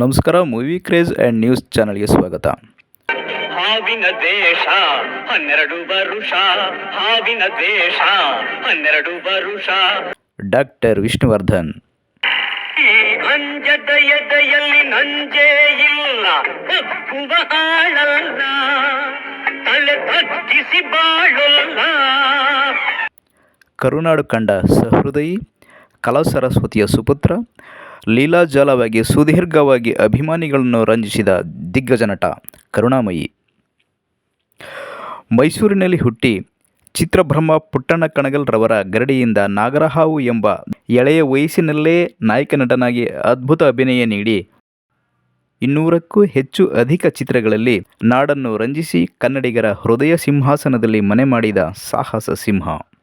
ನಮಸ್ಕಾರ movie craze and news ಚಾನಲ್ಗೆ ಸ್ವಾಗತ. ಹಾವಿನ ದೇಶ ಹನ್ನೆರಡು ವರುಷ ಹಾವಿನ ದೇಶ ಹನ್ನೆರಡು ವರುಷ. ಡಾಕ್ಟರ್ ವಿಷ್ಣುವರ್ಧನ್. ಈ ಅಂಜದ ಎದೆಯಲ್ಲಿ ನಂಜೇ ಇಲ್ಲ ಒಪ್ಪುವ ಆಳಲ್ಲ ತಲೆ ತಗ್ಗಿಸಿ ಬಾಳಲ್ಲ. ಕರುನಾಡು ಕಂಡ ಸಹೃದಯಿ ಕಲಾ ಸರಸ್ವತಿಯ ಸುಪುತ್ರ ಲೀಲಾಜಾಲವಾಗಿ, ಸುದೀರ್ಘವಾಗಿ ಅಭಿಮಾನಿಗಳನ್ನು ರಂಜಿಸಿದ ದಿಗ್ಗಜ ನಟ ಕರುಣಾಮಯಿ. ಮೈಸೂರಿನಲ್ಲಿ ಹುಟ್ಟಿ ಚಿತ್ರಬ್ರಹ್ಮ ಪುಟ್ಟಣ್ಣ ಕಣಗಲ್ರವರ ಗರಡಿಯಿಂದ ನಾಗರಹಾವು ಎಂಬ ಎಳೆಯ ವಯಸ್ಸಿನಲ್ಲೇ ನಾಯಕ ನಟನಾಗಿ ಅದ್ಭುತ ಅಭಿನಯ ನೀಡಿ ಇನ್ನೂರಕ್ಕೂ ಹೆಚ್ಚು ಅಧಿಕ ಚಿತ್ರಗಳಲ್ಲಿ ನಾಡನ್ನು ರಂಜಿಸಿ ಕನ್ನಡಿಗರ ಹೃದಯ ಸಿಂಹಾಸನದಲ್ಲಿ ಮನೆ ಮಾಡಿದ ಸಾಹಸ ಸಿಂಹ.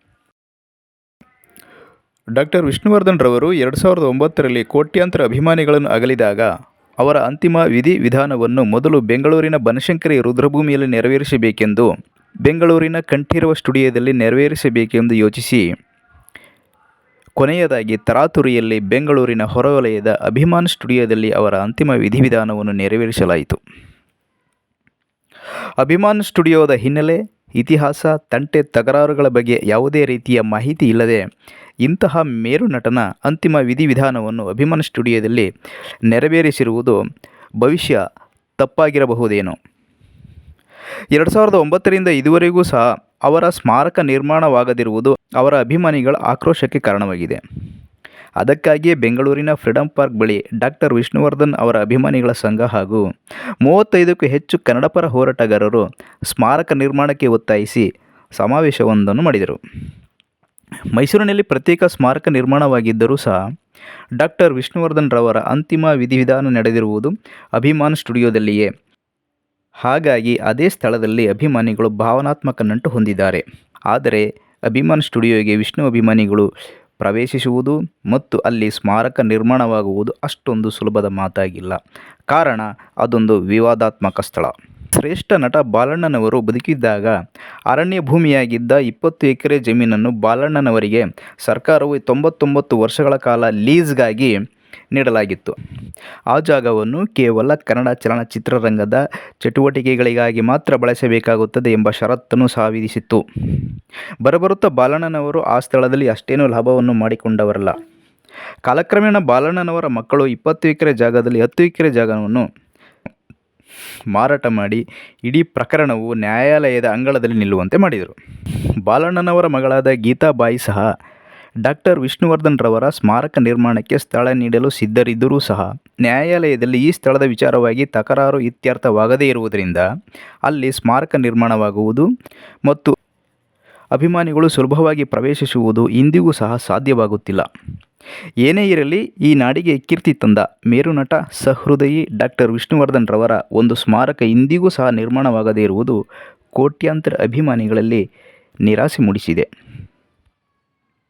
ಡಾಕ್ಟರ್ ವಿಷ್ಣುವರ್ಧನ್ ರವರು ಎರಡು ಸಾವಿರದ ಒಂಬತ್ತರಲ್ಲಿ ಕೋಟ್ಯಾಂತರ ಅಭಿಮಾನಿಗಳನ್ನು ಅಗಲಿದಾಗ, ಅವರ ಅಂತಿಮ ವಿಧಿ ವಿಧಾನವನ್ನು ಮೊದಲು ಬೆಂಗಳೂರಿನ ಬನಶಂಕರಿ ರುದ್ರಭೂಮಿಯಲ್ಲಿ ನೆರವೇರಿಸಬೇಕೆಂದು ಬೆಂಗಳೂರಿನ ಕಂಠೀರವ ಸ್ಟುಡಿಯೋದಲ್ಲಿ ನೆರವೇರಿಸಬೇಕೆಂದು ಯೋಚಿಸಿ, ಕೊನೆಯದಾಗಿ ತರಾತುರಿಯಲ್ಲಿ ಬೆಂಗಳೂರಿನ ಹೊರವಲಯದ ಅಭಿಮಾನ್ ಸ್ಟುಡಿಯೋದಲ್ಲಿ ಅವರ ಅಂತಿಮ ವಿಧಿವಿಧಾನವನ್ನು ನೆರವೇರಿಸಲಾಯಿತು. ಅಭಿಮಾನ್ ಸ್ಟುಡಿಯೋದ ಹಿನ್ನೆಲೆ ಇತಿಹಾಸ, ತಂಟೆ, ತಕರಾರುಗಳ ಬಗ್ಗೆ ಯಾವುದೇ ರೀತಿಯ ಮಾಹಿತಿ ಇಲ್ಲದೆ ಇಂತಹ ಮೇರು ನಟನ ಅಂತಿಮ ವಿಧಿವಿಧಾನವನ್ನು ಅಭಿಮಾನ ಸ್ಟುಡಿಯೋದಲ್ಲಿ ನೆರವೇರಿಸಿರುವುದು ಭವಿಷ್ಯ ತಪ್ಪಾಗಿರಬಹುದೇನೋ. ಎರಡು ಸಾವಿರದ ಒಂಬತ್ತರಿಂದ ಇದುವರೆಗೂ ಸಹ ಅವರ ಸ್ಮಾರಕ ನಿರ್ಮಾಣವಾಗದಿರುವುದು ಅವರ ಅಭಿಮಾನಿಗಳ ಆಕ್ರೋಶಕ್ಕೆ ಕಾರಣವಾಗಿದೆ. ಅದಕ್ಕಾಗಿಯೇ ಬೆಂಗಳೂರಿನ ಫ್ರೀಡಂ ಪಾರ್ಕ್ ಬಳಿ ಡಾಕ್ಟರ್ ವಿಷ್ಣುವರ್ಧನ್ ಅವರ ಅಭಿಮಾನಿಗಳ ಸಂಘ ಹಾಗೂ ಮೂವತ್ತೈದಕ್ಕೂ ಹೆಚ್ಚು ಕನ್ನಡಪರ ಹೋರಾಟಗಾರರು ಸ್ಮಾರಕ ನಿರ್ಮಾಣಕ್ಕೆ ಒತ್ತಾಯಿಸಿ ಸಮಾವೇಶವೊಂದನ್ನು ಮಾಡಿದರು. ಮೈಸೂರಿನಲ್ಲಿ ಪ್ರತ್ಯೇಕ ಸ್ಮಾರಕ ನಿರ್ಮಾಣವಾಗಿದ್ದರೂ ಸಹ ಡಾಕ್ಟರ್ ವಿಷ್ಣುವರ್ಧನ್ ರವರ ಅಂತಿಮ ವಿಧಿವಿಧಾನ ನಡೆದಿರುವುದು ಅಭಿಮಾನ್ ಸ್ಟುಡಿಯೋದಲ್ಲಿಯೇ. ಹಾಗಾಗಿ ಅದೇ ಸ್ಥಳದಲ್ಲಿ ಅಭಿಮಾನಿಗಳು ಭಾವನಾತ್ಮಕ ನಂಟು ಹೊಂದಿದ್ದಾರೆ. ಆದರೆ ಅಭಿಮಾನ್ ಸ್ಟುಡಿಯೋಗೆ ವಿಷ್ಣು ಅಭಿಮಾನಿಗಳು ಪ್ರವೇಶಿಸುವುದು ಮತ್ತು ಅಲ್ಲಿ ಸ್ಮಾರಕ ನಿರ್ಮಾಣವಾಗುವುದು ಅಷ್ಟೊಂದು ಸುಲಭದ ಮಾತಾಗಿಲ್ಲ. ಕಾರಣ, ಅದೊಂದು ವಿವಾದಾತ್ಮಕ ಸ್ಥಳ. ಶ್ರೇಷ್ಠ ನಟ ಬಾಲಣ್ಣನವರು ಬದುಕಿದ್ದಾಗ ಅರಣ್ಯ ಭೂಮಿಯಾಗಿದ್ದ ಇಪ್ಪತ್ತು ಎಕರೆ ಜಮೀನನ್ನು ಬಾಲಣ್ಣನವರಿಗೆ ಸರ್ಕಾರವು ತೊಂಬತ್ತೊಂಬತ್ತು ವರ್ಷಗಳ ಕಾಲ ಲೀಸ್ಗಾಗಿ ನೀಡಲಾಗಿತ್ತು. ಆ ಜಾಗವನ್ನು ಕೇವಲ ಕನ್ನಡ ಚಲನಚಿತ್ರರಂಗದ ಚಟುವಟಿಕೆಗಳಿಗಾಗಿ ಮಾತ್ರ ಬಳಸಬೇಕಾಗುತ್ತದೆ ಎಂಬ ಷರತ್ತನ್ನು ಸಹ ವಿಧಿಸಿತ್ತು. ಬರಬರುತ್ತಾ ಬಾಲಣ್ಣನವರು ಆ ಸ್ಥಳದಲ್ಲಿ ಅಷ್ಟೇನೂ ಲಾಭವನ್ನು ಮಾಡಿಕೊಂಡವರಲ್ಲ. ಕಾಲಕ್ರಮೇಣ ಬಾಲಣ್ಣನವರ ಮಕ್ಕಳು ಇಪ್ಪತ್ತು ಎಕರೆ ಜಾಗದಲ್ಲಿ ಹತ್ತು ಎಕರೆ ಜಾಗವನ್ನು ಮಾರಾಟ ಮಾಡಿ ಇಡೀ ಪ್ರಕರಣವು ನ್ಯಾಯಾಲಯದ ಅಂಗಳದಲ್ಲಿ ನಿಲ್ಲುವಂತೆ ಮಾಡಿದರು. ಬಾಲಣ್ಣನವರ ಮಗಳಾದ ಗೀತಾಬಾಯಿ ಸಹ ಡಾಕ್ಟರ್ ವಿಷ್ಣುವರ್ಧನ್ ರವರ ಸ್ಮಾರಕ ನಿರ್ಮಾಣಕ್ಕೆ ಸ್ಥಳ ನೀಡಲು ಸಿದ್ಧರಿದ್ದರೂ ಸಹ, ನ್ಯಾಯಾಲಯದಲ್ಲಿ ಈ ಸ್ಥಳದ ವಿಚಾರವಾಗಿ ತಕರಾರು ಇತ್ಯರ್ಥವಾಗದೇ ಇರುವುದರಿಂದ ಅಲ್ಲಿ ಸ್ಮಾರಕ ನಿರ್ಮಾಣವಾಗುವುದು ಮತ್ತು ಅಭಿಮಾನಿಗಳು ಸುಲಭವಾಗಿ ಪ್ರವೇಶಿಸುವುದು ಇಂದಿಗೂ ಸಹ ಸಾಧ್ಯವಾಗುತ್ತಿಲ್ಲ. ಏನೇ ಇರಲಿ, ಈ ನಾಡಿಗೆ ಕೀರ್ತಿ ತಂದ ಮೇರುನಟ ಸಹೃದಯಿ ಡಾಕ್ಟರ್ ವಿಷ್ಣುವರ್ಧನ್ ರವರ ಒಂದು ಸ್ಮಾರಕ ಇಂದಿಗೂ ಸಹ ನಿರ್ಮಾಣವಾಗದೇ ಇರುವುದು ಕೋಟ್ಯಾಂತರ ಅಭಿಮಾನಿಗಳಲ್ಲಿ ನಿರಾಸೆ ಮೂಡಿಸಿದೆ.